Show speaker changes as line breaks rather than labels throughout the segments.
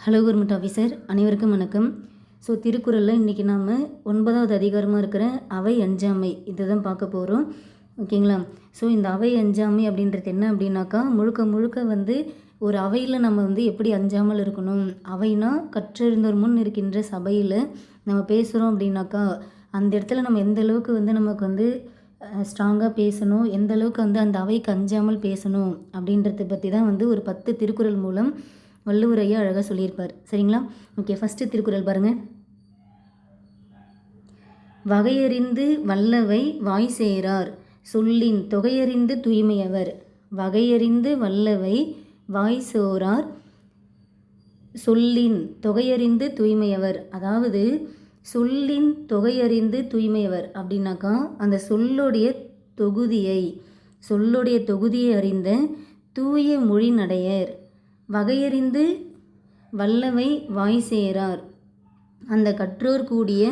Hello government officer அனைவருக்கும் வணக்கம். So திருக்குறளில் இன்றைக்கி நாம் ஒன்பதாவது அதிகாரமாக இருக்கிற அவை அஞ்சாமை இதை தான் பார்க்க போகிறோம் ஓகேங்களா ஸோ இந்த அவை அஞ்சாமை அப்படின்றது என்ன அப்படின்னாக்கா முழுக்க முழுக்க வந்து ஒரு அவையில் நம்ம வந்து எப்படி அஞ்சாமல் இருக்கணும்? அவைனா கற்றிருந்தோர் முன் இருக்கின்ற சபையில் நம்ம பேசுகிறோம் அப்படின்னாக்கா அந்த இடத்துல நம்ம எந்த அளவுக்கு வந்து நமக்கு வந்து ஸ்ட்ராங்காக பேசணும்? எந்த அளவுக்கு வந்து அந்த அவைக்கு அஞ்சாமல் பேசணும்? அப்படின்றத பற்றி தான் வந்து ஒரு பத்து திருக்குறள் மூலம் வள்ளுவரையே அழகாக சொல்லியிருப்பார். சரிங்களா? ஓகே ஃபஸ்ட்டு திருக்குறள் பாருங்கள் வகையறிந்து வல்லவை வாய் சேரார் சொல்லின் தொகையறிந்து தூய்மையவர். வகையறிந்து வல்லவை வாய் சோரார் சொல்லின் தொகையறிந்து தூய்மையவர். அதாவது சொல்லின் தொகையறிந்து தூய்மையவர் அப்படின்னாக்கா அந்த சொல்லுடைய தொகுதியை சொல்லுடைய தொகுதியை அறிந்த தூய மொழி நடையர் வகையறிந்து வல்லவை வாய் சேரார். அந்த கற்றோர் கூடிய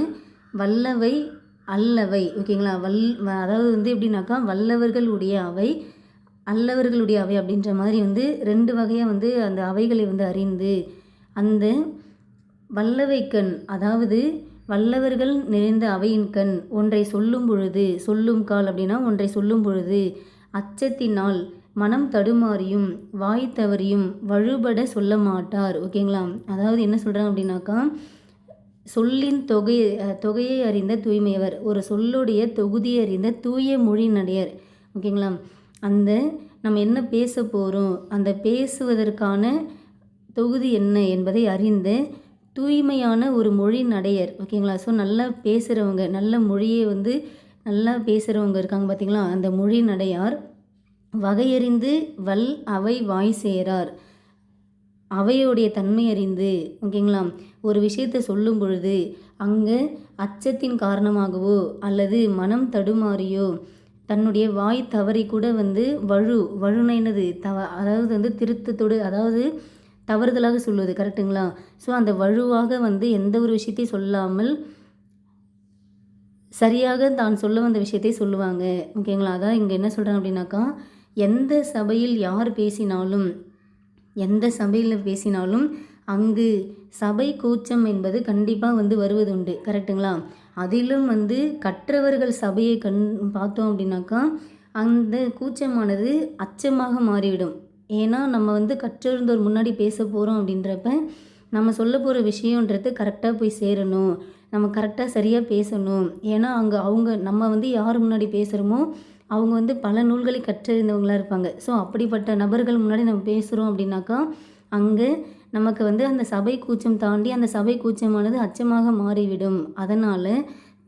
வல்லவை அல்லவை ஓகேங்களா? வல் வ- அதாவது வந்து எப்படின்னாக்கா வல்லவர்களுடைய அவை அல்லவர்களுடைய அவை அப்படின்ற மாதிரி வந்து ரெண்டு வகையாக வந்து அந்த அவைகளை வந்து அறிந்து அந்த வல்லவை கண் அதாவது வல்லவர்கள் நிறைந்த அவையின் கண் ஒன்றை சொல்லும் பொழுது சொல்லும் கால் அப்படின்னா ஒன்றை சொல்லும் பொழுது அச்சத்தினால் மனம் தடுமாறியும் வாய் தவறியும் வழுபட சொல்ல மாட்டார் ஓகேங்களா? அதாவது என்ன சொல்கிறாங்க அப்படின்னாக்கா சொல்லின் தொகை தொகையை அறிந்த தூய்மையவர் ஒரு சொல்லுடைய தொகுதியை அறிந்த தூய மொழி நடையர் ஓகேங்களா? அந்த நம்ம என்ன பேச போகிறோம் அந்த பேசுவதற்கான தொகுதி என்ன என்பதை அறிந்த தூய்மையான ஒரு மொழி நடையர் ஓகேங்களா? ஸோ நல்லா பேசுகிறவங்க நல்ல மொழியை வந்து நல்லா பேசுகிறவங்க இருக்காங்க பார்த்தீங்களா அந்த மொழி நடையார் வகையறிந்து வல் அவை வாய் சேரார். அவையுடைய தன்மை அறிந்து ஓகேங்களா? ஒரு விஷயத்தை சொல்லும் பொழுது அங்கே அச்சத்தின் காரணமாகவோ அல்லது மனம் தடுமாறியோ தன்னுடைய வாய் தவறி கூட வந்து வழு வழுனைனது தவ அதாவது வந்து திருத்தத்தோடு அதாவது தவறுதலாக சொல்லுவது கரெக்டுங்களா ஸோ அந்த வழுவாக வந்து எந்த ஒரு விஷயத்தையும் சொல்லாமல் சரியாக தான் சொல்ல வந்த விஷயத்தை சொல்லுவாங்க. ஓகேங்களா? அதான் இங்கே என்ன சொல்கிறாங்க அப்படின்னாக்கா எந்த சபையில் யார் பேசினாலும் எந்த சபையில் பேசினாலும் அங்கு சபை கூச்சம் என்பது கண்டிப்பாக வந்து வருவது உண்டு கரெக்டுங்களா அதிலும் வந்து கற்றவர்கள் சபையை கண் பார்த்தோம் அப்படின்னாக்கா அந்த கூச்சமானது அச்சமாக மாறிவிடும். ஏன்னா நம்ம வந்து கற்றிருந்தோர் முன்னாடி பேச போகிறோம் அப்படின்றப்ப நம்ம சொல்ல போகிற விஷயன்றது கரெக்டாக போய் சேரணும். நம்ம கரெக்டாக சரியாக பேசணும். ஏன்னா அங்கே அவங்க நம்ம வந்து யார் முன்னாடி பேசுகிறோமோ அவங்க வந்து பல நூல்களை கற்றறிந்தவங்களாக இருப்பாங்க. ஸோ அப்படிப்பட்ட நபர்கள் முன்னாடி நம்ம பேசுகிறோம் அப்படின்னாக்கா அங்கே நமக்கு வந்து அந்த சபை கூச்சம் தாண்டி அந்த சபை கூச்சமானது அச்சமாக மாறிவிடும். அதனால்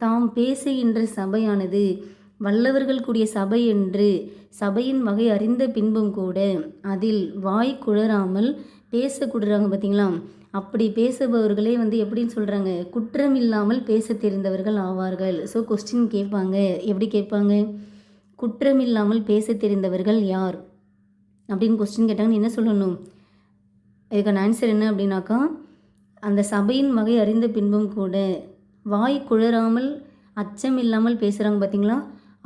தாம் பேசுகின்ற சபையானது வல்லவர்கள் கூடிய சபை என்று சபையின் வகை அறிந்த பின்பும் கூட அதில் வாய் குழறாமல் பேச குடுறாங்க பார்த்தீங்களா அப்படி பேசுபவர்களே வந்து எப்படின்னு சொல்கிறாங்க குற்றம் இல்லாமல் பேச தெரிந்தவர்கள் ஆவார்கள். ஸோ கொஸ்டின் கேட்பாங்க. எப்படி கேட்பாங்க? குற்றம் இல்லாமல் பேச தெரிந்தவர்கள் யார்? அப்படின்னு கொஸ்டின் கேட்டாங்கன்னு என்ன சொல்லணும்? இதுக்கான ஆன்சர் என்ன அப்படின்னாக்கா அந்த சபையின் வகை அறிந்த பின்பும் கூட வாய் குழறாமல் அச்சம் இல்லாமல் பேசுகிறாங்க பார்த்தீங்களா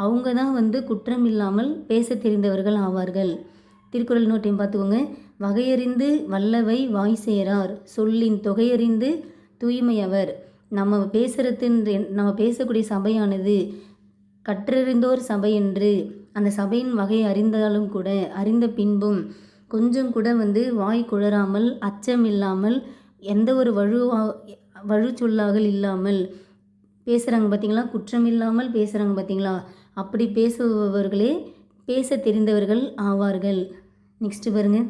அவங்க தான் வந்து குற்றம் இல்லாமல் பேச தெரிந்தவர்கள் ஆவார்கள். திருக்குறள் நோட்டையும் பார்த்துக்கோங்க. வகையறிந்து வல்லவை வாய் சேரார். சொல்லின் தொகையறிந்து தூய்மையவர். நம்ம பேசுகிறது நம்ம பேசக்கூடிய சபையானது கற்றறிந்தோர் சபை என்று அந்த சபையின் வகை அறிந்தாலும் கூட அறிந்த பின்பும் கொஞ்சம் கூட வந்து வாய் குழறாமல் அச்சம் இல்லாமல் எந்த ஒரு வழுவா வழுச்சொல்லாக இல்லாமல் பேசுகிறாங்க பார்த்தீங்களா குற்றம் இல்லாமல் பேசுகிறாங்க பார்த்தீங்களா அப்படி பேசுபவர்களே பேச தெரிந்தவர்கள் ஆவார்கள். நெக்ஸ்ட்டு பாருங்க.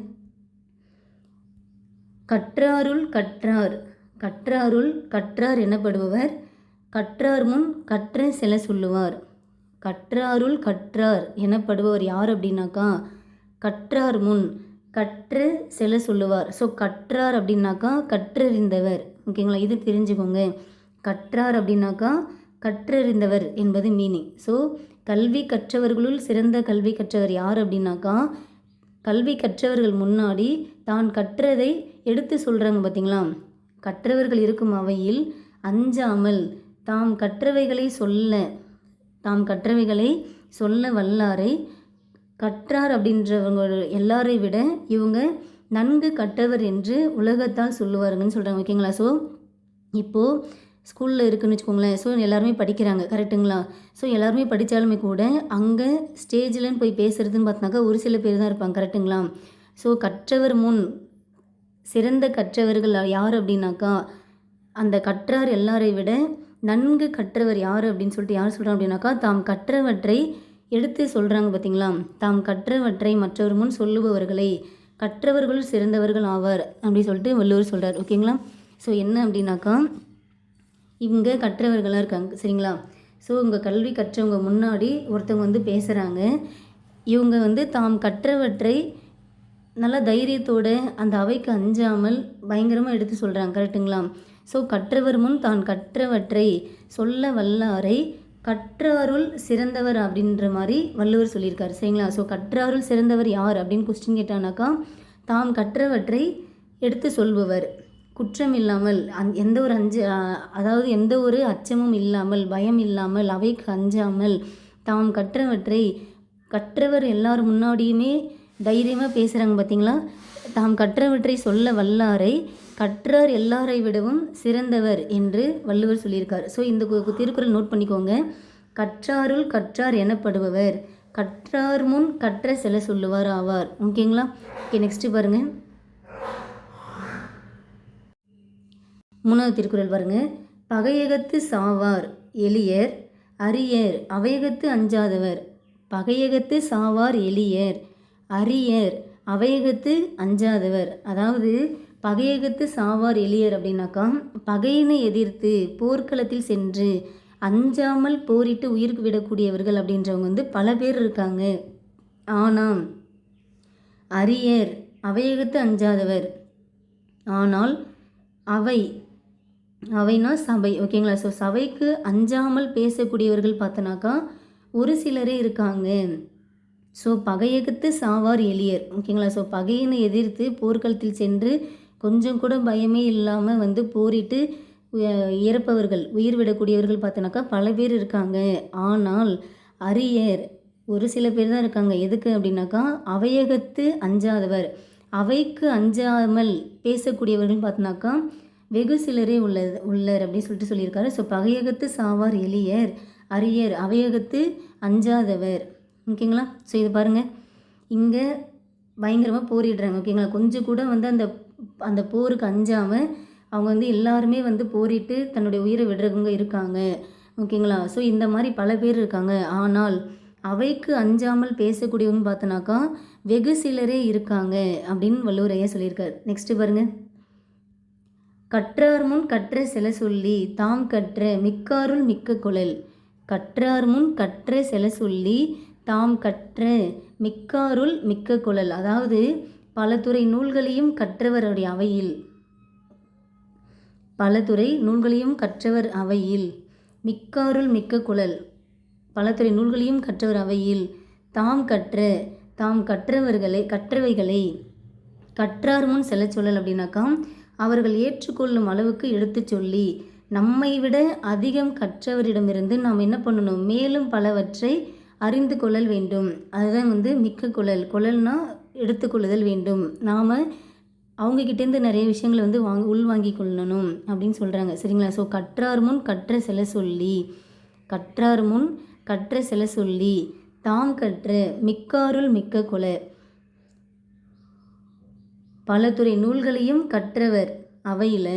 கற்றாருள் கற்றார். கற்றாருள் கற்றார் எனப்படுபவர். கற்றார் முன் கற்ற சில சொல்லுவார். கற்றாருள் கற்றார் எனப்படுபவர் யார் அப்படின்னாக்கா கற்றார் முன் கற்ற செல சொல்லுவார். ஸோ கற்றார் அப்படின்னாக்கா கற்றறிந்தவர். ஓகேங்களா இது தெரிஞ்சுக்கோங்க. கற்றார் அப்படின்னாக்கா கற்றறிந்தவர் என்பது மீனிங் ஸோ கல்வி கற்றவர்களுள் சிறந்த கல்வி கற்றவர் யார் அப்படின்னாக்கா கல்வி கற்றவர்கள் முன்னாடி தான் கற்றதை எடுத்து சொல்கிறாங்க பார்த்தீங்களா கற்றவர்கள் இருக்கும் அவையில் அஞ்சாமல் தாம் கற்றவைகளை சொல்ல தாம் கற்றவைகளை சொல்ல வல்லாரை. கற்றார் அப்படின்றவங்க எல்லாரை விட இவங்க நன்கு கற்றவர் என்று உலகத்தால் சொல்லுவாருங்கன்னு சொல்கிறாங்க ஓகேங்களா? ஸோ இப்போது ஸ்கூலில் இருக்குன்னு வச்சுக்கோங்களேன். ஸோ எல்லாருமே படிக்கிறாங்க கரெக்டுங்களா ஸோ எல்லாருமே படித்தாலுமே கூட அங்கே ஸ்டேஜில்னு போய் பேசுகிறதுன்னு பார்த்தாக்கா ஒரு சில பேர் தான் இருப்பாங்க கரெக்டுங்களா ஸோ கற்றவர் முன் சிறந்த கற்றவர்கள் யார் அப்படின்னாக்கா அந்த கற்றார் எல்லாரை விட நன்கு கற்றவர் யார் அப்படின்னு சொல்லிட்டு யார் சொல்கிறாங்க அப்படின்னாக்கா தாம் கற்றவற்றை எடுத்து சொல்கிறாங்க பார்த்தீங்களா தாம் கற்றவற்றை மற்றவர் முன் சொல்லுபவர்களை கற்றவர்கள் சிறந்தவர்கள் ஆவார் அப்படின்னு சொல்லிட்டு வள்ளுவர் சொல்கிறார் ஓகேங்களா? ஸோ என்ன அப்படின்னாக்கா இவங்க கற்றவர்களாக இருக்காங்க சரிங்களா? ஸோ இவங்க கல்வி கற்றவங்க முன்னாடி ஒருத்தவங்க வந்து பேசுகிறாங்க இவங்க வந்து தாம் கற்றவற்றை நல்லா தைரியத்தோட அந்த அவைக்கு அஞ்சாமல் பயங்கரமாக எடுத்து சொல்கிறாங்க கரெக்டுங்களா ஸோ கற்றவர் முன் தான் கற்றவற்றை சொல்ல வல்லாரை கற்றாருள் சிறந்தவர் அப்படின்ற மாதிரி வள்ளுவர் சொல்லியிருக்காரு. சரிங்களா? ஸோ கற்றாருள் சிறந்தவர் யார் அப்படின்னு கொஸ்டின் கேட்டானாக்கா தாம் கற்றவற்றை எடுத்து சொல்பவர். குற்றம் இல்லாமல் அந் எந்த ஒரு அஞ்சு அதாவது எந்த ஒரு அச்சமும் இல்லாமல் பயம் இல்லாமல் அவைக்கு அஞ்சாமல் தாம் கற்றவற்றை கற்றவர் எல்லார் முன்னாடியுமே தைரியமாக பேசுகிறாங்க பார்த்தீங்களா தாம் கற்றவற்றை சொல்ல வல்லாரை கற்றார் எல்லாரை விடவும் சிறந்தவர் என்று வள்ளுவர் சொல்லியிருக்கார். ஸோ இந்த திருக்குறள் நோட் பண்ணிக்கோங்க. கற்றாருள் கற்றார் எனப்படுபவர் கற்றார் முன் கற்ற சில சொல்லுவார் ஆவார். ஓகேங்களா ஓகே நெக்ஸ்ட்டு பாருங்கள் மூணாவது திருக்குறள் பாருங்கள் பகையகத்து சாவார் எளியர் அரியர் அவையகத்து அஞ்சாதவர். பகையகத்து சாவார் எளியர் அரியர் அவையகத்து அஞ்சாதவர். அதாவது பகையகத்து சாவார் எளியர் அப்படின்னாக்கா பகையினை எதிர்த்து போர்க்களத்தில் சென்று அஞ்சாமல் போரிட்டு உயிருக்கு விடக்கூடியவர்கள் அப்படின்றவங்க வந்து பல பேர் இருக்காங்க. ஆனால் அரியர் அவையகத்து அஞ்சாதவர். ஆனால் அவை அவைனா சபை. ஓகேங்களா ஸோ சபைக்கு அஞ்சாமல் பேசக்கூடியவர்கள் பார்த்தனாக்கா ஒரு சிலரே இருக்காங்க. ஸோ பகையகத்து சாவார் எளியர். ஓகேங்களா? ஸோ பகையினை எதிர்த்து போர்க்களத்தில் சென்று கொஞ்சம் கூட பயமே இல்லாமல் வந்து போரிட்டு இறப்பவர்கள் உயிர் விடக்கூடியவர்கள் பார்த்தோன்னாக்கா பல பேர் இருக்காங்க. ஆனால் அரியர் ஒரு சில பேர் தான் இருக்காங்க. எதுக்கு அப்படின்னாக்கா அவையகத்து அஞ்சாதவர். அவைக்கு அஞ்சாமல் பேசக்கூடியவர்கள் பார்த்தோன்னாக்கா வெகு சிலரே உள்ளது உள்ளர் அப்படின்னு சொல்லிட்டு சொல்லியிருக்காரு. ஸோ பகையகத்து சாவார் எளியர் அரியர் அவையகத்து அஞ்சாதவர். ஓகேங்களா? ஸோ இது பாருங்கள் இங்கே பயங்கரமாக போரிடுறாங்க ஓகேங்களா? கொஞ்சம் கூட வந்து அந்த அந்த போருக்கு அஞ்சாமல் அவங்க வந்து எல்லாருமே வந்து போரிட்டு தன்னுடைய உயிரை விடுறவங்க இருக்காங்க ஓகேங்களா? ஸோ இந்த மாதிரி பல பேர் இருக்காங்க. ஆனால் அவைக்கு அஞ்சாமல் பேசக்கூடியவங்க பார்த்தோன்னாக்கா வெகு சிலரே இருக்காங்க அப்படின்னு வள்ளுவர் ஐயா சொல்லியிருக்கார். நெக்ஸ்ட்டு பாருங்கள் கற்றார் முன் கற்ற சில சொல்லி தாம் கற்ற மிக்காருள் மிக்க குழல். கற்றார் முன் கற்ற சில சொல்லி தாம் கற்ற மிக்காருள் மிக்க குழல். அதாவது பல துறை நூல்களையும் கற்றவருடைய அவையில். பல துறை நூல்களையும் கற்றவர் அவையில். மிக்காருள் மிக்க குழல். பல துறை நூல்களையும் கற்றவர் அவையில். தாம் கற்ற தாம் கற்றவர்களை கற்றவைகளை கற்றார் முன் செல்ல சொல்லல் அப்படின்னாக்கா அவர்கள் ஏற்றுக்கொள்ளும் அளவுக்கு எடுத்து சொல்லி நம்மை விட அதிகம் கற்றவரிடமிருந்து நாம் என்ன பண்ணணும்? மேலும் பலவற்றை அறிந்து கொள்ளல் வேண்டும். அதுதான் வந்து மிக்க குழல். குழல்னால் எடுத்துக்கொள்ளுதல் வேண்டும். நாம் அவங்கக்கிட்டேருந்து நிறைய விஷயங்களை வந்து வாங்க உள்வாங்கி கொள்ளணும் அப்படின்னு சொல்கிறாங்க சரிங்களா? ஸோ கற்றார் முன் கற்ற சில சொல்லி கற்றார் முன் கற்ற சில சொல்லி தாம் கற்ற மிக்காருள் மிக்க குல. பல துறை நூல்களையும் கற்றவர் அவையில்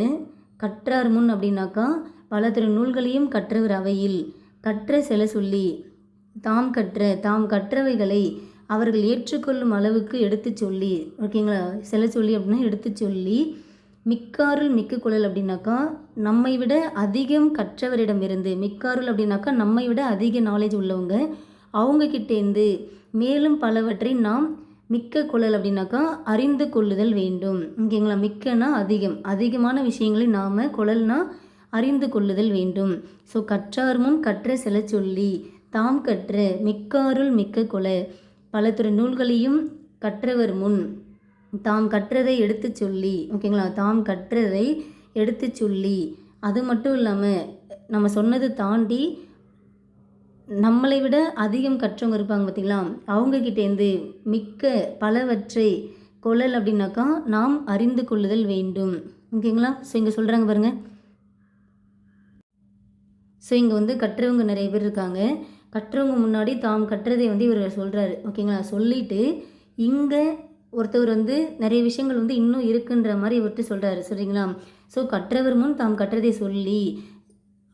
கற்றார் முன் அப்படின்னாக்கா பல துறை நூல்களையும் கற்றவர் அவையில் கற்ற சில சொல்லி தாம் கற்ற தாம் கற்றவைகளை அவர்கள் ஏற்றுக்கொள்ளும் அளவுக்கு எடுத்து சொல்லி ஓகேங்களா செல்ல சொல்லி அப்படின்னா எடுத்து சொல்லி மிக்காருள் மிக்க குழல் அப்படின்னாக்கா நம்மை விட அதிகம் கற்றவரிடம் இருந்து மிக்காருள் அப்படின்னாக்கா நம்மை விட அதிக நாலேஜ் உள்ளவங்க அவங்கக்கிட்டேருந்து மேலும் பலவற்றை நாம் மிக்க குழல் அப்படின்னாக்கா அறிந்து கொள்ளுதல் வேண்டும். ஓகேங்களா மிக்கனா அதிகம். அதிகமான விஷயங்களை நாம் குழல்னா அறிந்து கொள்ளுதல் வேண்டும். ஸோ கற்றார் முன் கற்ற செல சொல்லி தாம் கற்ற மிக்காருள் மிக்க கொல. பல துறை நூல்களையும் கற்றவர் முன். தாம் கற்றதை எடுத்து சொல்லி ஓகேங்களா? தாம் கற்றதை எடுத்து சொல்லி அது மட்டும் இல்லாமல் நம்ம சொன்னது தாண்டி நம்மளை விட அதிகம் கற்றவங்க இருப்பாங்க பார்த்திங்களா அவங்கக்கிட்டேருந்து மிக்க பலவற்றை கொள்ளல் அப்படின்னாக்கா நாம் அறிந்து கொள்ளுதல் வேண்டும். ஓகேங்களா? ஸோ இங்கே சொல்கிறாங்க பாருங்கள் ஸோ இங்கே வந்து கற்றவங்க நிறைய பேர் இருக்காங்க. கற்றவங்க முன்னாடி தாம் கற்றதை வந்து இவர் சொல்கிறாரு ஓகேங்களா? சொல்லிட்டு இங்கே ஒருத்தவர் வந்து நிறைய விஷயங்கள் வந்து இன்னும் இருக்குன்ற மாதிரி இவர்கிட்ட சொல்கிறாரு சரிங்களா? ஸோ கற்றவர் முன் தாம் கற்றதை சொல்லி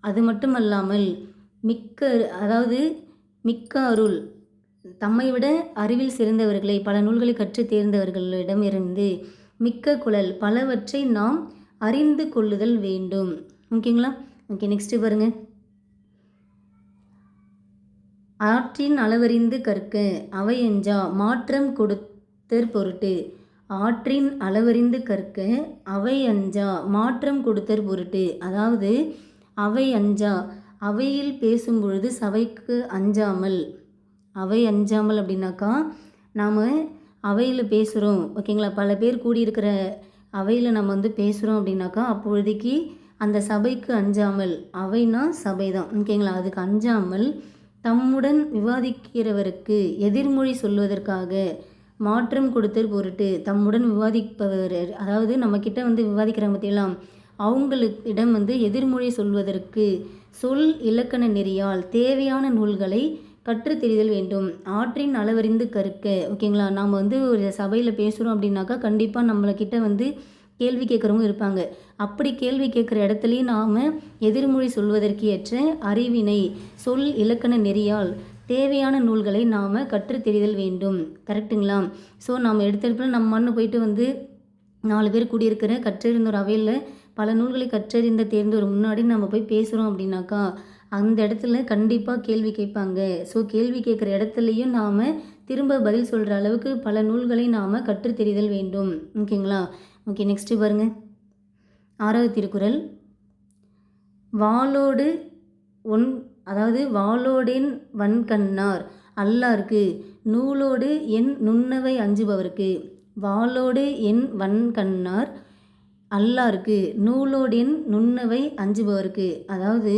அது மட்டும் அல்லாமல் மிக்க அதாவது மிக்க அருள் தம்மை விட அறிவில் சிறந்தவர்களை பல நூல்களை கற்று தேர்ந்தவர்களிடமிருந்து மிக்க குழல் பலவற்றை நாம் அறிந்து கொள்ளுதல் வேண்டும். ஓகேங்களா? ஓகே நெக்ஸ்ட்டு பாருங்கள் ஆற்றின் அளவறிந்து கற்க அவை மாற்றம் கொடுத்தற் பொருட்டு. ஆற்றின் அளவறிந்து கற்க அவை அஞ்சா மாற்றம் கொடுத்தற் பொருட்டு. அதாவது அவை அஞ்சா அவையில் பேசும் பொழுது சபைக்கு அஞ்சாமல். அவை அஞ்சாமல் அப்படின்னாக்கா நாம் அவையில் பேசுகிறோம் ஓகேங்களா? பல பேர் கூடியிருக்கிற அவையில் நம்ம வந்து பேசுகிறோம் அப்படின்னாக்கா அப்பொழுதைக்கு அந்த சபைக்கு அஞ்சாமல். அவைனா சபை தான் ஓகேங்களா? அதுக்கு அஞ்சாமல் தம்முடன் விவாதிக்கிறவருக்கு எதிர்மொழி சொல்வதற்காக மாற்றம் கொடுத்தல் பொருட்டு தம்முடன் விவாதிப்பவர் அதாவது நம்மக்கிட்ட வந்து விவாதிக்கிறாங்க பற்றியெல்லாம் அவங்களிடம் வந்து எதிர்மொழி சொல்வதற்கு சொல் இலக்கண நெறியால் தேவையான நூல்களை கற்று தெரிதல் வேண்டும். ஆற்றின் அளவறிந்து கற்க ஓகேங்களா? நாம் வந்து ஒரு சபையில் பேசுகிறோம் அப்படின்னாக்கா கண்டிப்பாக நம்மளக்கிட்ட வந்து கேள்வி கேட்குறவங்க இருப்பாங்க. அப்படி கேள்வி கேட்குற இடத்துலையும் நாம் எதிர்மொழி சொல்வதற்கு ஏற்ற அறிவினை சொல் இலக்கண நெறியால் தேவையான நூல்களை நாம் கற்று தெரிதல் வேண்டும். கரெக்டுங்களா ஸோ நாம் எடுத்தடுப்பில் நம்ம மண்ணு போயிட்டு வந்து நாலு பேர் கூடியிருக்கிற கற்றறிந்த ஒரு அவையில் பல நூல்களை கற்றறிந்த தேர்ந்த ஒரு முன்னாடி நம்ம போய் பேசுகிறோம் அப்படின்னாக்கா அந்த இடத்துல கண்டிப்பாக கேள்வி கேட்பாங்க. ஸோ கேள்வி கேட்குற இடத்துலையும் நாம் திரும்ப பதில் சொல்கிற அளவுக்கு பல நூல்களை நாம் கற்று தெரிதல் வேண்டும். ஓகேங்களா? ஓகே நெக்ஸ்ட்டு பாருங்கள் ஆறாவது திருக்குறள் வாளோடு ஒன் அதாவது வாளோடென் வன்கண்ணார் அல்லார்க்கு நூலோடு என் நுண்ணவை அஞ்சுபவர்க்கு வாளோடு என் வன்கண்ணார் அல்லார்க்கு நூலோடென் நுண்ணவை அஞ்சுபவர்க்கு அதாவது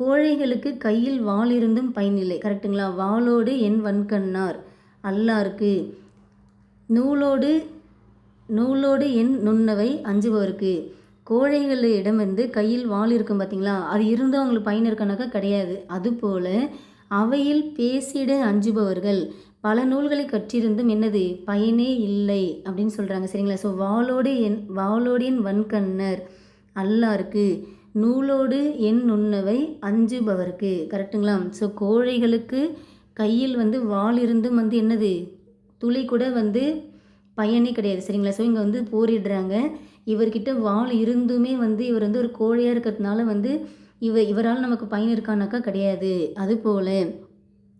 கோழைகளுக்கு கையில் வாள் இருந்தும் பயனில்லை. கரெக்டுங்களா? வாளோடு என் வன்கண்ணார் அல்லார்க்கு நூலோடு நூலோடு என் நுண்ணவை அஞ்சுபவருக்கு கோழைகளிடம் வந்து கையில் வாள் இருக்கும் பார்த்தீங்களா அது இருந்து அவங்களுக்கு பயன் இருக்கானாக்கா கிடையாது. அதுபோல் அவையில் பேசிட அஞ்சுபவர்கள் பல நூல்களை கற்றிருந்தும் என்னது? பயனே இல்லை அப்படின்னு சொல்கிறாங்க சரிங்களா? ஸோ வாளோடு என் வாளோடு என் வன்கண்ணர் அல்லாருக்கு நூலோடு என் நுண்ணவை அஞ்சுபவருக்கு. கரெக்டுங்களா? ஸோ கோழைகளுக்கு கையில் வந்து வாள் இருந்தும் வந்து என்னது? துளி கூட வந்து பயனே கிடையாது. சரிங்களா? ஸோ இங்கே வந்து போரிடுறாங்க. இவர்கிட்ட வாழ் இருந்துமே வந்து இவர் வந்து ஒரு கோழையாக இருக்கிறதுனால வந்து இவ இவரால் நமக்கு பயன் இருக்கானாக்கா கிடையாது. அதுபோல்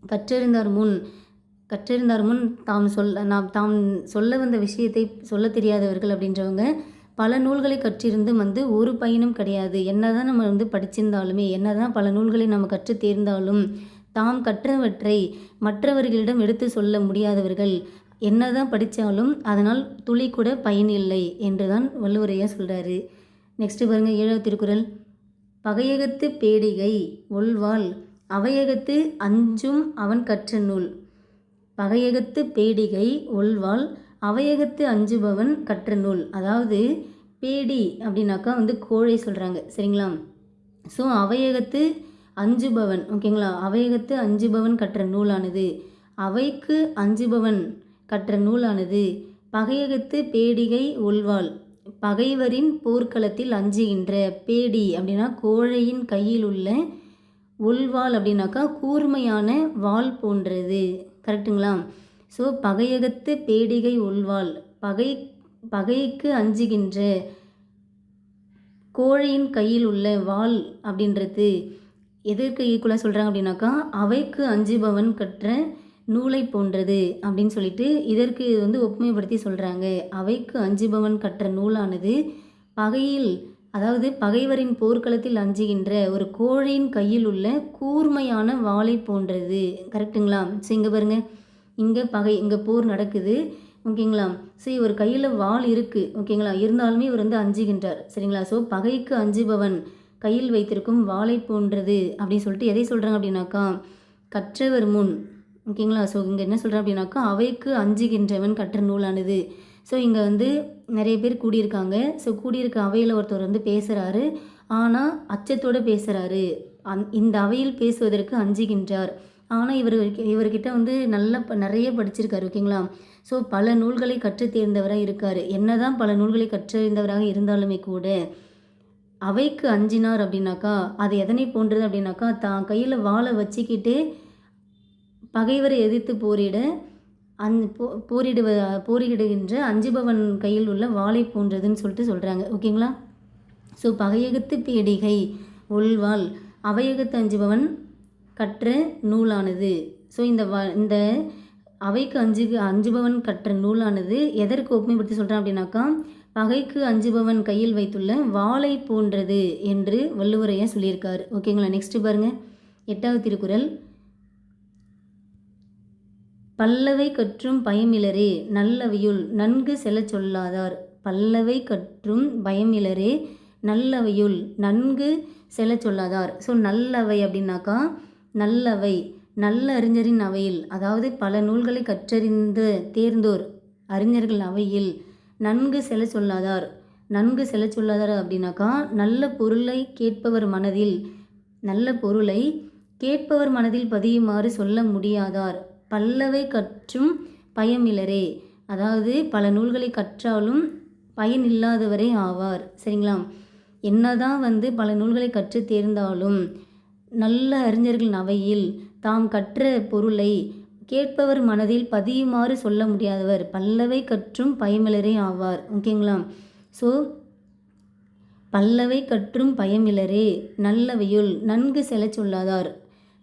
கற்றறிந்தார் முன் கற்றறிந்தார் முன் தாம் சொல்ல நாம் தாம் சொல்ல வந்த விஷயத்தை சொல்ல தெரியாதவர்கள் அப்படின்றவங்க பல நூல்களை கற்றிருந்தும் வந்து ஒரு பயனும் கிடையாது. என்னதான் நம்ம வந்து படிச்சிருந்தாலுமே என்னதான் பல நூல்களை நம்ம கற்று தேர்ந்தாலும் தாம் கற்றவற்றை மற்றவர்களிடம் எடுத்து சொல்ல முடியாதவர்கள் என்னதான் படித்தாலும் அதனால் துளி கூட இல்லை என்று தான் வள்ளுவரையா சொல்கிறாரு நெக்ஸ்ட்டு பாருங்கள் ஏழாவது திருக்குறள். பகையகத்து பேடிகை ஒல்வாள் அவையகத்து அஞ்சும் அவன் கற்ற நூல். பகையகத்து பேடிகை ஒல்வாள் அவையகத்து அஞ்சுபவன் கற்ற நூல். அதாவது பேடி அப்படின்னாக்கா வந்து கோழை சொல்கிறாங்க சரிங்களா? ஸோ அவையகத்து அஞ்சுபவன் ஓகேங்களா அவையகத்து அஞ்சுபவன் கற்ற நூலானது. அவைக்கு அஞ்சுபவன் கற்ற நூலானது பகையகத்து பேடிகை உள்வாள். பகைவரின் போர்க்களத்தில் அஞ்சுகின்ற பேடி அப்படின்னா கோழையின் கையில் உள்ள உள்வாள் அப்படின்னாக்கா கூர்மையான வாள் போன்றது. கரெக்டுங்களா ஸோ பகையகத்து பேடிகை உள்வாள். பகை பகைக்கு அஞ்சுகின்ற கோழையின் கையில் உள்ள வாள் அப்படின்றது. எதற்கு ஈக்குவலாக சொல்கிறாங்க அப்படின்னாக்கா அவைக்கு அஞ்சுபவன் கற்ற நூலை போன்றது அப்படின்னு சொல்லிட்டு இதற்கு வந்து ஒப்புமைப்படுத்தி சொல்கிறாங்க அவைக்கு அஞ்சுபவன் கற்ற நூலானது பகையில் அதாவது பகைவரின் போர்க்களத்தில் அஞ்சுகின்ற ஒரு கோழையின் கையில் உள்ள கூர்மையான வாளை போன்றது. கரெக்டுங்களா ஸோ இங்கே பாருங்க. இங்கே பகை இங்கே போர் நடக்குது. ஓகேங்களா ஸோ இவர் கையில் வாள் இருக்குது ஓகேங்களா இருந்தாலுமே இவர் வந்து அஞ்சுகின்றார். சரிங்களா ஸோ பகைக்கு அஞ்சுபவன் கையில் வைத்திருக்கும் வாளை போன்றது அப்படின்னு சொல்லிட்டு எதை சொல்கிறாங்க அப்படின்னாக்கா கற்றவர் முன் ஓகேங்களா? ஸோ இங்கே என்ன சொல்கிறேன் அப்படின்னாக்கா அவைக்கு அஞ்சுகின்றவன் கற்ற நூலானது. ஸோ இங்கே வந்து நிறைய பேர் கூடியிருக்காங்க. ஸோ கூடியிருக்க அவையில் ஒருத்தர் வந்து பேசுகிறாரு ஆனால் அச்சத்தோடு பேசுகிறாரு அந் இந்த அவையில் பேசுவதற்கு அஞ்சுகின்றார். ஆனால் இவர் இவர்கிட்ட வந்து நல்லா ப நிறைய படிச்சிருக்காரு ஓகேங்களா? ஸோ பல நூல்களை கற்று தேர்ந்தவராக இருக்கார். என்னதான் பல நூல்களை கற்றறிந்தவராக இருந்தாலுமே கூட அவைக்கு அஞ்சினார் அப்படின்னாக்கா அது எதனை போன்றது அப்படின்னாக்கா தான் கையில் வாளை வச்சுக்கிட்டு பகைவரை எதிர்த்து போரிட அந் போ போரிடுவ போரிடுகின்ற அஞ்சுபவன் கையில் உள்ள வாளை போன்றதுன்னு சொல்லிட்டு சொல்கிறாங்க ஓகேங்களா? ஸோ பகையகத்து பேடிகை உள்வாள். அவையகத்து அஞ்சுபவன் கற்ற நூலானது. ஸோ இந்த வ இந்த அவைக்கு அஞ்சு அஞ்சுபவன் கற்ற நூலானது எதற்கு ஒப்புமைப்படுத்தி சொல்கிறேன் அப்படின்னாக்கா பகைக்கு அஞ்சுபவன் கையில் வைத்துள்ள வாளை போன்றது என்று வள்ளுவரையா சொல்லியிருக்கார். ஓகேங்களா? நெக்ஸ்ட் பாருங்கள் எட்டாவது திருக்குறள். பல்லவை கற்றும் பயமிலரே நல்லவையுள் நன்கு செல்லச் சொல்லாதார். பல்லவை கற்றும் பயமிலரே நல்லவையுள் நன்கு செல்லச் சொல்லாதார். ஸோ நல்லவை அப்படின்னாக்கா நல்லவை நல்ல அறிஞரின் அவையில் அதாவது பல நூல்களை கற்றறிந்து தேர்ந்தோர் அறிஞர்கள் அவையில் நன்கு செல்ல சொல்லாதார். நன்கு செல்ல சொல்லாதார் அப்படின்னாக்கா நல்ல பொருளை கேட்பவர் மனதில் நல்ல பொருளை கேட்பவர் மனதில் பதியுமாறு சொல்ல முடியாதார். பல்லவை கற்றும் பயமிலரே. அதாவது பல நூல்களை கற்றாலும் பயன் இல்லாதவரே ஆவார். சரிங்களா? என்னதான் வந்து பல நூல்களை கற்று தேர்ந்தாலும் நல்ல அறிஞர்கள் அவையில் தாம் கற்ற பொருளை கேட்பவர் மனதில் பதியுமாறு சொல்ல முடியாதவர். பல்லவை கற்றும் பயமிலரே ஆவார். ஓகேங்களா? ஸோ பல்லவை கற்றும் பயமிலரே. நல்லவையுள் நன்கு செல சொல்லாதார்.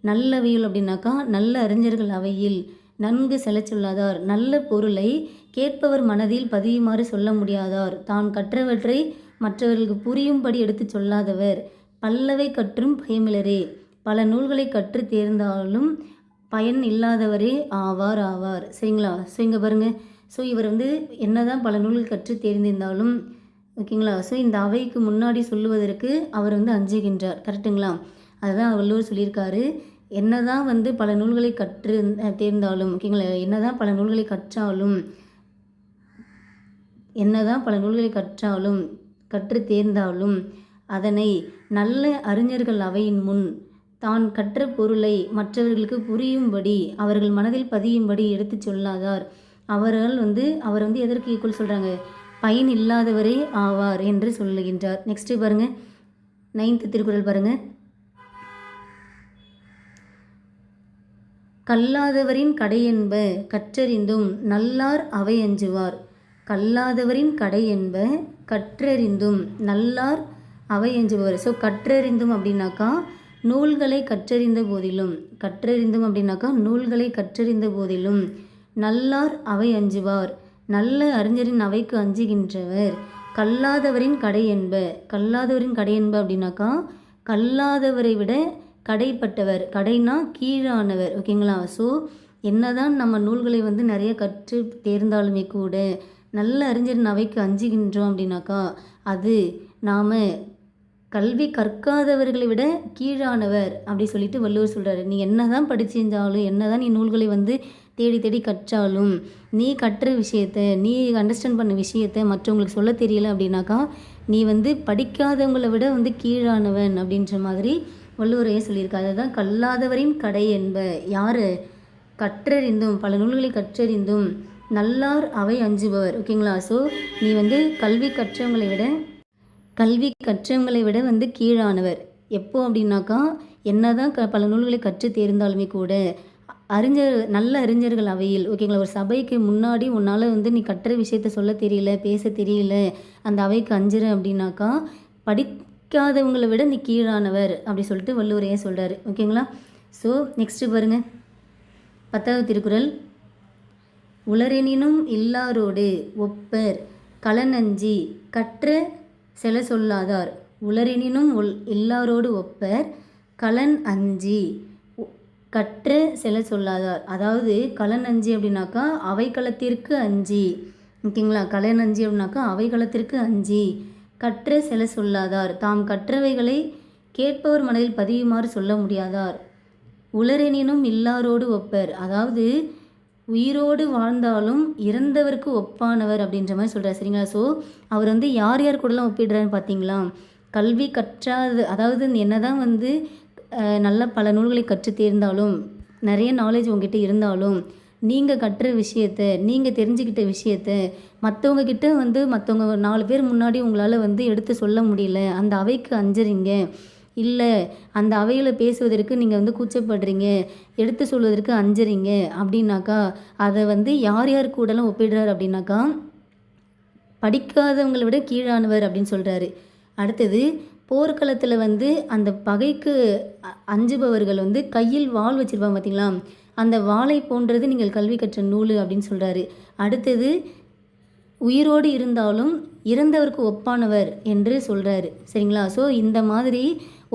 நல்லவையுள் அப்படின்னாக்கா நல்ல அறிஞர்கள் அவையில் நன்கு செலச் சொல்லாதார் நல்ல பொருளை கேட்பவர் மனதில் பதியுமாறு சொல்ல முடியாதார். தான் கற்றவற்றை மற்றவர்களுக்கு புரியும்படி எடுத்துச் சொல்லாதவர். பல்லவை கற்றும் பயமிலரே. பல நூல்களை கற்று தேர்ந்தாலும் பயன் இல்லாதவரே ஆவார் ஆவார். சரிங்களா? ஸோ இங்கே பாருங்கள் ஸோ இவர் வந்து என்னதான் பல நூல்கள் கற்று தேர்ந்திருந்தாலும் ஓகேங்களா? ஸோ இந்த அவைக்கு முன்னாடி சொல்லுவதற்கு அவர் வந்து அஞ்சுகின்றார். கரெக்டுங்களா? அதுதான் வள்ளுவர் சொல்லியிருக்காரு. என்னதான் வந்து பல நூல்களை கற்று தேர்ந்தாலும் ஓகேங்களா? என்ன தான் பல நூல்களை கற்றாலும் என்னதான் பல நூல்களை கற்றாலும் கற்று தேர்ந்தாலும் அதனை நல்ல அறிஞர்கள் அவையின் முன் தான் கற்ற பொருளை மற்றவர்களுக்கு புரியும்படி அவர்கள் மனதில் பதியும்படி எடுத்துச் சொல்லாதார். அவர்கள் வந்து அவர் வந்து எதற்கு ஈக்குவல் சொல்கிறாங்க பயன் இல்லாதவரே ஆவார் என்று சொல்லுகின்றார். நெக்ஸ்ட்டு பாருங்கள் நைன்த்து திருக்குறள் பாருங்கள் கல்லாதவரின் கடையென்ப கற்றறிந்தும் நல்லார் அவை அஞ்சுவார் கல்லாதவரின் கடை என்ப கற்றறிந்தும் நல்லார் அவை அஞ்சுவார் ஸோ கற்றறிந்தும் அப்படின்னாக்கா நூல்களை கற்றறிந்த போதிலும் கற்றறிந்தும் அப்படின்னாக்கா நூல்களை கற்றறிந்த போதிலும் நல்லார் அவை அஞ்சுவார் நல்ல அறிஞரின் அவைக்கு அஞ்சுகின்றவர். கல்லாதவரின் கடை என்ப கல்லாதவரின் கடை என்ப அப்படின்னாக்கா கல்லாதவரை விட கடைப்பட்டவர் கடைனா கீழானவர் ஓகேங்களா? ஸோ என்னதான் நம்ம நூல்களை வந்து நிறைய கற்று தேர்ந்தாலுமே கூட நல்ல அறிஞர் நவைக்கு அஞ்சுகின்றோம் அப்படின்னாக்கா அது நாம் கல்வி கற்காதவர்களை விட கீழானவர் அப்படி சொல்லிட்டு வள்ளுவர் சொல்கிறாரு நீ என்னதான் படிச்சிருந்தாலும் என்னதான் நீ நூல்களை வந்து தேடி தேடி கற்றாலும் நீ கற்ற விஷயத்த நீ அண்டர்ஸ்டாண்ட் பண்ண விஷயத்த மற்றவங்களுக்கு சொல்ல தெரியல அப்படின்னாக்கா நீ வந்து படிக்காதவங்களை விட வந்து கீழானவன் அப்படின்ற மாதிரி வள்ளுவரையே சொல்லியிருக்காரு. அதுதான் கல்லாதவரின் கடை என்ப. யார்? கற்றறிந்தும் பல நூல்களை கற்றறிந்தும் நல்லார் அவை அஞ்சுபவர். ஓகேங்களா? ஸோ நீ வந்து கல்வி கற்றவங்களை விட கல்வி கற்றவங்களை விட வந்து கீழானவர். எப்போ அப்படின்னாக்கா என்னதான் க பல நூல்களை கற்று தேர்ந்தாலுமே கூட அறிஞர் நல்ல அறிஞர்கள் அவையில் ஓகேங்களா? ஒரு சபைக்கு முன்னாடி உன்னால் வந்து நீ கற்ற விஷயத்த சொல்ல தெரியல பேச தெரியல அந்த அவைக்கு அஞ்சுற அப்படின்னாக்கா படிக்காதவங்களை விட நீ கீழானவர் அப்படி சொல்லிட்டு வள்ளுவரையே சொல்கிறாரு ஓகேங்களா? ஸோ நெக்ஸ்ட்டு பாருங்கள் பத்தாவது திருக்குறள். உளரெனினும் இல்லாரோடு ஒப்பர் கலநஞ்சி கற்ற செல சொல்லாதார். உளரெனினும் உள் எல்லாரோடு ஒப்பர் களன் அஞ்சி கற்ற செல சொல்லாதார். அதாவது களன் அஞ்சி அப்படின்னாக்கா அவைக்களத்திற்கு அஞ்சி. ஓகேங்களா? களன் அஞ்சி அப்படின்னாக்கா அவைக்களத்திற்கு அஞ்சி. கற்ற செல சொல்லாதார். தாம் கற்றவைகளை கேட்பவர் மனதில் பதியுமாறு சொல்ல முடியாதார். உளரெனினும் இல்லாரோடு ஒப்பர். அதாவது உயிரோடு வாழ்ந்தாலும் இறந்தவருக்கு ஒப்பானவர் அப்படின்ற மாதிரி சொல்கிறார் சரிங்களா? ஸோ அவர் வந்து யார் யார் கூடலாம் ஒப்பிடுறாருன்னு பார்த்தீங்களா? கல்வி கற்றாது அதாவது என்னதான் வந்து நல்ல பல நூல்களை கற்று தேர்ந்தாலும் நிறைய நாலேஜ் உங்ககிட்ட இருந்தாலும் நீங்கள் கற்ற விஷயத்த நீங்கள் தெரிஞ்சுக்கிட்ட விஷயத்த மற்றவங்கக்கிட்ட வந்து மற்றவங்க நாலு பேர் முன்னாடி உங்களால் வந்து எடுத்து சொல்ல முடியல. அந்த அவைக்கு அஞ்சுறீங்க. இல்லை அந்த அவையில் பேசுவதற்கு நீங்கள் வந்து கூச்சப்படுறீங்க. எடுத்து சொல்வதற்கு அஞ்சுறீங்க. அப்படின்னாக்கா அதை வந்து யார் யார் கூடலாம் ஒப்பிடுறாரு அப்படின்னாக்கா படிக்காதவங்களை விட கீழானவர் அப்படின்னு சொல்கிறாரு அடுத்தது போர்க்களத்தில் வந்து அந்த பகைக்கு அஞ்சுபவர்கள் வந்து கையில் வாள் வச்சிருப்பாங்க பார்த்தீங்களா அந்த வாளை போன்றது நீங்கள் கல்வி கற்ற நூல் அப்படின்னு சொல்கிறாரு அடுத்தது உயிரோடு இருந்தாலும் இறந்தவருக்கு ஒப்பானவர் என்று சொல்கிறாரு சரிங்களா? ஸோ இந்த மாதிரி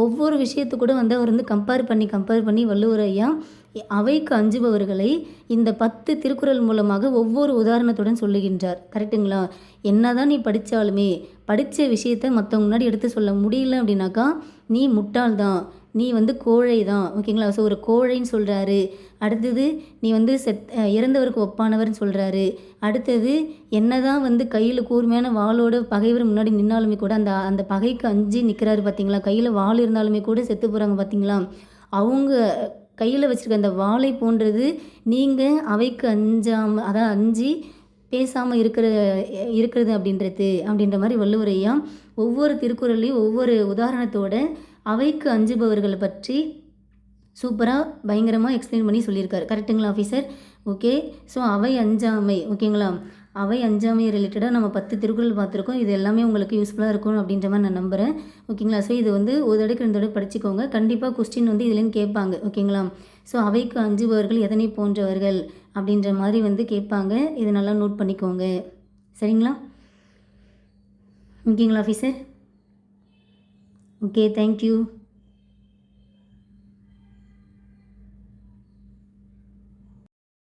ஒவ்வொரு விஷயத்து கூட வந்து அவர் வந்து கம்பேர் பண்ணி கம்பேர் பண்ணி வள்ளுவர் ஐயா அவைக்கு அஞ்சுபவர்களை இந்த பத்து திருக்குறள் மூலமாக ஒவ்வொரு உதாரணத்துடன் சொல்லுகின்றார். கரெக்ட்டுங்களா? என்னதான் நீ படித்தாலுமே படித்த விஷயத்தை மற்றவங்க முன்னாடி எடுத்து சொல்ல முடியல அப்படின்னாக்கா நீ முட்டாள்தான். நீ வந்து கோழை தான் ஓகேங்களா? ஸோ ஒரு கோழைன்னு சொல்கிறாரு அடுத்தது நீ வந்து செத் இறந்தவருக்கு ஒப்பானவர்னு சொல்கிறாரு அடுத்தது என்ன தான் வந்து கையில் கூர்மையான வாளோட பகைவர் முன்னாடி நின்னாலுமே கூட அந்த அந்த பகைக்கு அஞ்சு நிற்கிறாரு பார்த்தீங்களா கையில் வாள் இருந்தாலுமே கூட செத்து போகிறாங்க பார்த்தீங்களா அவங்க கையில் வச்சுருக்க அந்த வாளை போன்றது நீங்கள் அவைக்கு அஞ்சாம அதான் அஞ்சு பேசாமல் இருக்கிற இருக்கிறது அப்படின்றது அப்படின்ற மாதிரி வள்ளுவர் ஐயா ஒவ்வொரு திருக்குறள்லையும் ஒவ்வொரு உதாரணத்தோட அவைக்கு அஞ்சுபவர்களை பற்றி சூப்பராக பயங்கரமாக எக்ஸ்பிளைன் பண்ணி சொல்லியிருக்காரு. கரெக்ட்டுங்களா ஆஃபீஸர் ஓகே ஸோ அவை அஞ்சாமை ஓகேங்களா அவை அஞ்சாமை ரிலேட்டடாக நம்ம பத்து திருக்குறள் பார்த்துருக்கோம். இது எல்லாமே உங்களுக்கு யூஸ்ஃபுல்லாக இருக்கும் அப்படின்ற மாதிரி நான் நம்புகிறேன் ஓகேங்களா ஸோ இது வந்து ஒரு தடவைக்கு ரெண்டு தடவை படிச்சுக்கோங்க. கண்டிப்பாக கொஸ்டின் வந்து இதுலேருந்து கேட்பாங்க. ஓகேங்களா ஸோ அவைக்கு அஞ்சுபவர்கள் எதனை போன்றவர்கள் அப்படின்ற மாதிரி வந்து கேட்பாங்க. இதை நல்லா நோட் பண்ணிக்கோங்க. சரிங்களா? ஓகேங்களா ஆஃபீஸர் ஓகே தேங்க்யூ